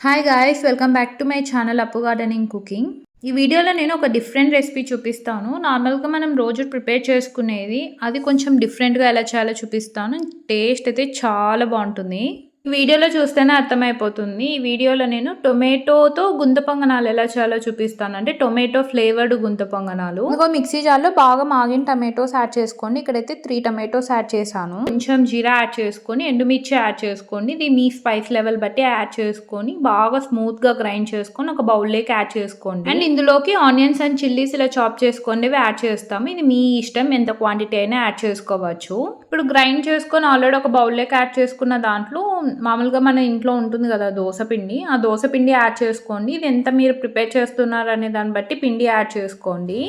Hi guys welcome back to my channel Appu gardening cooking ఈ వీడియోలో నేను ఒక డిఫరెంట్ రెసిపీ చూపిస్తాను. నార్మల్గా మనం రోజు ప్రిపేర్ చేసుకునేది అది కొంచెం డిఫరెంట్గా ఎలా చేయాలో చూపిస్తాను. టేస్ట్ అయితే చాలా బాగుంటుంది. వీడియోలో చూస్తేనే అర్థమైపోతుంది. ఈ వీడియోలో నేను టొమాటోతో గుంత పొంగనాలు ఎలా చేయాలో చూపిస్తాను. అంటే టొమాటో ఫ్లేవర్డ్ గుంత పొంగనాలు. ఇంకో మిక్సీ జార్లో బాగా మాగిన టమాటోస్ యాడ్ చేసుకోండి ఇక్కడైతే త్రీ టమాటోస్ యాడ్ చేశాను. కొంచెం జీరా యాడ్ చేసుకొని ఎండుమిర్చి యాడ్ చేసుకోండి ఇది మీ స్పైస్ లెవెల్ బట్టి యాడ్ చేసుకొని బాగా స్మూత్గా గ్రైండ్ చేసుకొని ఒక బౌల్లోకి యాడ్ చేసుకోండి. అండ్ ఇందులోకి ఆనియన్స్ అండ్ చిల్లీస్ ఇలా చాప్ చేసుకోండి యాడ్ చేస్తాము. ఇది మీ ఇష్టం ఎంత క్వాంటిటీ అయినా యాడ్ చేసుకోవచ్చు. ఇప్పుడు గ్రైండ్ చేసుకొని ఆల్రెడీ ఒక బౌల్లోకి యాడ్ చేసుకున్న దాంట్లో మామూలుగా మన ఇంట్లో ఉంటుంది కదా దోశ పిండి. ఆ దోశ పిండి యాడ్ చేసుకోండి. ఇది ఎంత మీరు ప్రిపేర్ చేస్తున్నారు అనే దాన్ని బట్టి పిండి యాడ్ చేసుకోండి.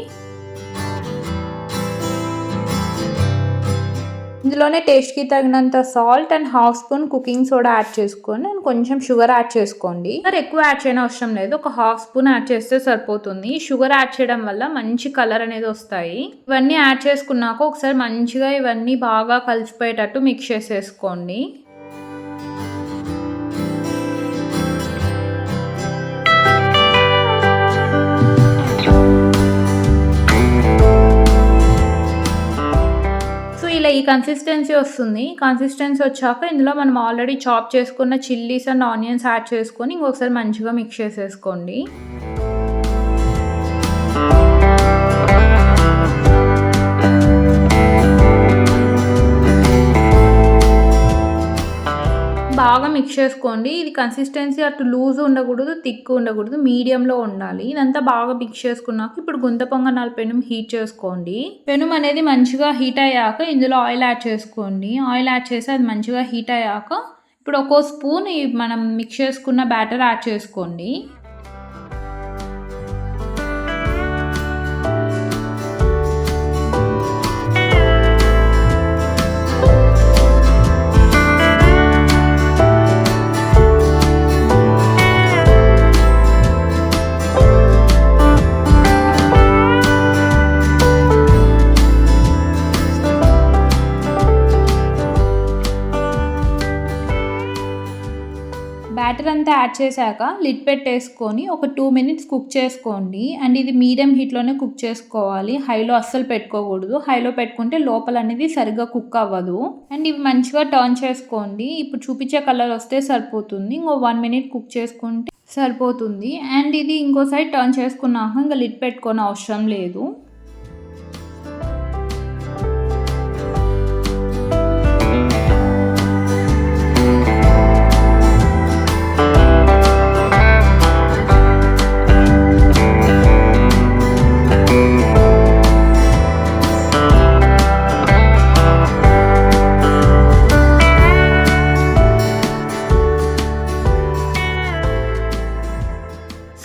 ఇందులోనే టేస్ట్కి తగినంత salt and half spoon cooking soda add చేసుకొని అండ్ కొంచెం షుగర్ యాడ్ చేసుకోండి. మరి ఎక్కువ యాడ్ చేయని అవసరం లేదు. ఒక హాఫ్ స్పూన్ యాడ్ చేస్తే సరిపోతుంది. షుగర్ యాడ్ చేయడం వల్ల మంచి కలర్ అనేది వస్తాయి. ఇవన్నీ యాడ్ చేసుకున్నాక ఒకసారి మంచిగా ఇవన్నీ బాగా కలిసిపోయేటట్టు మిక్స్ చేసేసుకోండి. ఇలా ఈ కన్సిస్టెన్సీ వస్తుంది. కన్సిస్టెన్సీ వచ్చాక ఇందులో మనం ఆల్రెడీ చాప్ చేసుకున్న చిల్లీస్ అండ్ ఆనియన్స్ యాడ్ చేసుకొని ఇంకొకసారి మంచిగా మిక్స్ చేసేసుకోండి. మిక్స్ చేసుకోండి. ఇది కన్సిస్టెన్సీ అటు లూజ్ ఉండకూడదు థిక్ ఉండకూడదు మీడియంలో ఉండాలి. ఇదంతా బాగా మిక్స్ చేసుకున్నాక ఇప్పుడు గుంత పొంగనాల పెనుం హీట్ చేసుకోండి. పెనం అనేది మంచిగా హీట్ అయ్యాక ఇందులో ఆయిల్ యాడ్ చేసుకోండి. ఆయిల్ యాడ్ చేసి అది మంచిగా హీట్ అయ్యాక ఇప్పుడు ఒక్కో స్పూన్ మనం మిక్స్ చేసుకున్న బ్యాటర్ యాడ్ చేసుకోండి. బ్యాటర్ అంతా యాడ్ చేశాక లిడ్ పెట్టేసుకొని ఒక టూ మినిట్స్ కుక్ చేసుకోండి. అండ్ ఇది మీడియం హీట్లోనే కుక్ చేసుకోవాలి. హైలో అస్సలు పెట్టుకోకూడదు. హైలో పెట్టుకుంటే లోపల అనేది సరిగ్గా కుక్ అవ్వదు. అండ్ ఇవి మంచిగా టర్న్ చేసుకోండి. ఇప్పుడు చూపించే కలర్ వస్తే సరిపోతుంది. ఇంకో వన్ మినిట్ కుక్ చేసుకుంటే సరిపోతుంది. అండ్ ఇది ఇంకో సైడ్ టర్న్ చేసుకున్నాక ఇంకా లిడ్ పెట్టుకోని అవసరం లేదు.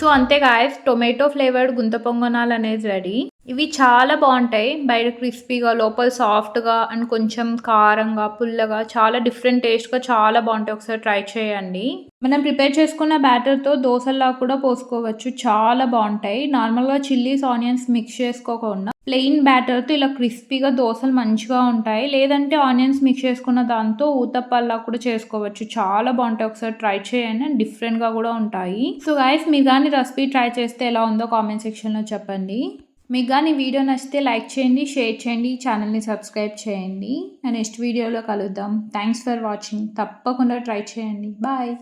సో అంతే గాయస్ టొమాటో ఫ్లేవర్డ్ గుంత పొంగనాలు అనేది రెడీ ఇవి చాలా బాగుంటాయి. బయట క్రిస్పీగా లోపల సాఫ్ట్గా అండ్ కొంచెం కారంగా పుల్లగా చాలా డిఫరెంట్ టేస్ట్గా చాలా బాగుంటాయి. ఒకసారి ట్రై చేయండి. మనం ప్రిపేర్ చేసుకున్న బ్యాటర్తో దోశల్లా కూడా పోసుకోవచ్చు. చాలా బాగుంటాయి. నార్మల్గా చిల్లీస్ ఆనియన్స్ మిక్స్ చేసుకోకుండా ప్లెయిన్ బ్యాటర్తో ఇలా క్రిస్పీగా దోశలు మంచిగా ఉంటాయి. లేదంటే ఆనియన్స్ మిక్స్ చేసుకున్న దాంతో ఊతప్పల్లా కూడా చేసుకోవచ్చు. చాలా బాగుంటాయి. ఒకసారి ట్రై చేయండి. అండ్ డిఫరెంట్గా కూడా ఉంటాయి. సో గాయస్ మీరు కానీ రెసిపీ ట్రై చేస్తే ఎలా ఉందో కామెంట్ సెక్షన్లో చెప్పండి. మీకు కానీ వీడియో నచ్చితే లైక్ చేయండి షేర్ చేయండి ఛానల్ని సబ్స్క్రైబ్ చేయండి. నెక్స్ట్ వీడియోలో కలుద్దాం. థ్యాంక్స్ ఫర్ వాచింగ్ తప్పకుండా ట్రై చేయండి. బాయ్